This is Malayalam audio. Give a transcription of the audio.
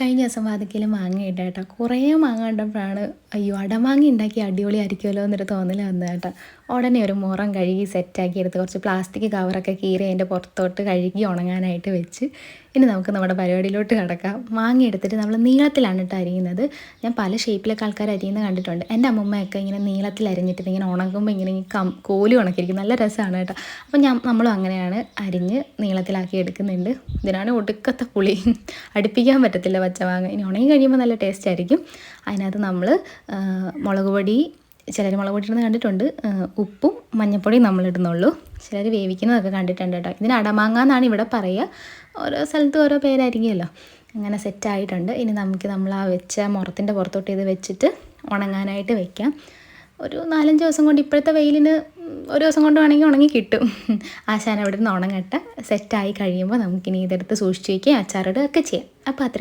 കഴിഞ്ഞ ദിവസം വാതിക്കൽ മാങ്ങ ഇട്ട കേട്ടോ. കുറേ മാങ്ങ കണ്ടപ്പോഴാണ് അയ്യോ അടമാങ്ങ ഉണ്ടാക്കി അടിപൊളിയായിരിക്കുമല്ലോ എന്നൊരു തോന്നൽ വന്നത് കേട്ടോ. ഉടനെ ഒരു മുറം കഴുകി സെറ്റാക്കി എടുത്ത് കുറച്ച് പ്ലാസ്റ്റിക് കവറൊക്കെ കീറി അതിന്റെ പുറത്തോട്ട് കഴുകി ഉണങ്ങാനായിട്ട് വെച്ച് ഇനി നമുക്ക് നമ്മുടെ പരിപാടിയിലോട്ട് കിടക്കാം. മാങ്ങ എടുത്തിട്ട് നമ്മൾ നീളത്തിലാണ് കേട്ടോ അരിയുന്നത്. ഞാൻ പല ഷേപ്പിലൊക്കെ ആൾക്കാർ അരിയുന്നത് കണ്ടിട്ടുണ്ട്. എന്റെ അമ്മമ്മയൊക്കെ ഇങ്ങനെ നീളത്തിൽ അരിഞ്ഞിട്ട് ഇങ്ങനെ ഉണങ്ങുമ്പോൾ ഇങ്ങനെ കം കോലി ഉണക്കിയിരിക്കും. നല്ല രസമാണ് കേട്ടോ. അപ്പം ഞാൻ നമ്മളും അങ്ങനെയാണ് അരിഞ്ഞ് നീളത്തിലാക്കി എടുക്കുന്നുണ്ട്. ഇതിനാണ് ഒടുക്കത്തെ പുളി. അടുപ്പിക്കാൻ പറ്റത്തില്ല പച്ചമാങ്ങ ഇനി ഉണങ്ങി കഴിയുമ്പോൾ നല്ല ടേസ്റ്റ് ആയിരിക്കും. അതിനകത്ത് നമ്മൾ മുളക് പൊടി ചിലർ മുളക് പൊടി ഇടുന്നത് കണ്ടിട്ടുണ്ട്. ഉപ്പും മഞ്ഞൾപ്പൊടിയും നമ്മൾ ഇടുന്നുള്ളൂ. ചിലർ വേവിക്കുന്നതൊക്കെ കണ്ടിട്ടുണ്ട് കേട്ടോ. ഇതിന് അടമാങ്ങ എന്നാണ് ഇവിടെ പറയുക. ഓരോ സ്ഥലത്തും ഓരോ പേരായിരിക്കുമല്ലോ. അങ്ങനെ സെറ്റായിട്ടുണ്ട് ഇനി നമുക്ക് നമ്മൾ ആ വെച്ച മുറത്തിന്റെ പുറത്തോട്ട് ഇത് വെച്ചിട്ട് ഉണങ്ങാനായിട്ട് വെക്കാം. ഒരു നാലഞ്ച് ദിവസം കൊണ്ട് ഇപ്പോഴത്തെ വെയിലിന് ഒരു ദിവസം കൊണ്ട് വേണമെങ്കിൽ ഉണങ്ങി കിട്ടും. ആശാൻ അവിടെ നിന്ന് ഉണങ്ങട്ടെ. സെറ്റായി കഴിയുമ്പോൾ നമുക്കിനി ഇതെടുത്ത് സൂക്ഷിച്ച് വയ്ക്കുകയും അച്ചാറിടുകയൊക്കെ ചെയ്യാം. അപ്പോൾ അത്ര